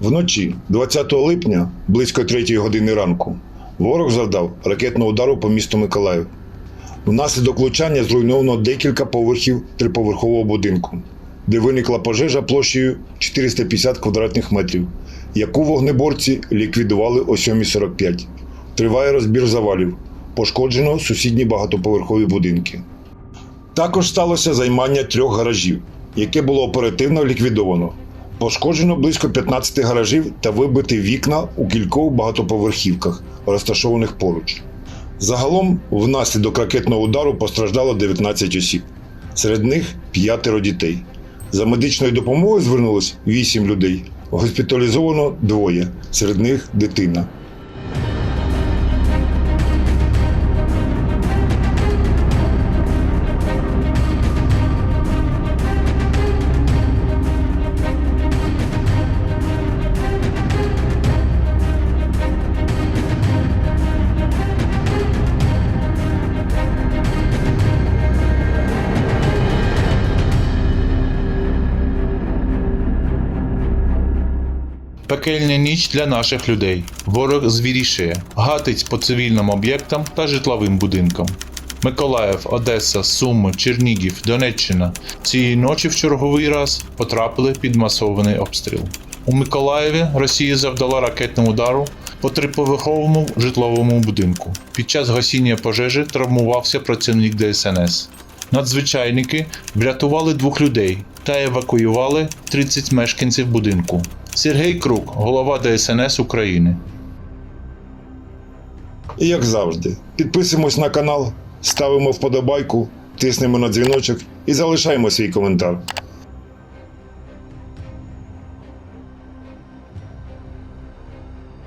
Вночі, 20 липня, близько 3 години ранку, ворог завдав ракетного удару по місту Миколаїв. Внаслідок влучання зруйновано декілька поверхів триповерхового будинку, де виникла пожежа площею 450 квадратних метрів, яку вогнеборці ліквідували о 7.45. Триває розбір завалів. Пошкоджено сусідні багатоповерхові будинки. Також сталося займання трьох гаражів, яке було оперативно ліквідовано. Пошкоджено близько 15 гаражів та вибиті вікна у кількох багатоповерхівках, розташованих поруч. Загалом, внаслідок ракетного удару постраждало 19 осіб, серед них п'ятеро дітей. За медичною допомогою звернулось 8 людей. Госпіталізовано двоє, серед них дитина. Пекельна ніч для наших людей. Ворог звірішає, гатить по цивільним об'єктам та житловим будинкам. Миколаїв, Одеса, Суми, Чернігів, Донеччина цієї ночі в черговий раз потрапили під масований обстріл. У Миколаєві Росія завдала ракетному удару по триповерховому житловому будинку. Під час гасіння пожежі травмувався працівник ДСНС. Надзвичайники врятували двох людей та евакуювали 30 мешканців будинку. Сергій Крук, голова ДСНС України. І як завжди, підписуємось на канал, ставимо вподобайку, тиснемо на дзвіночок і залишаємо свій коментар.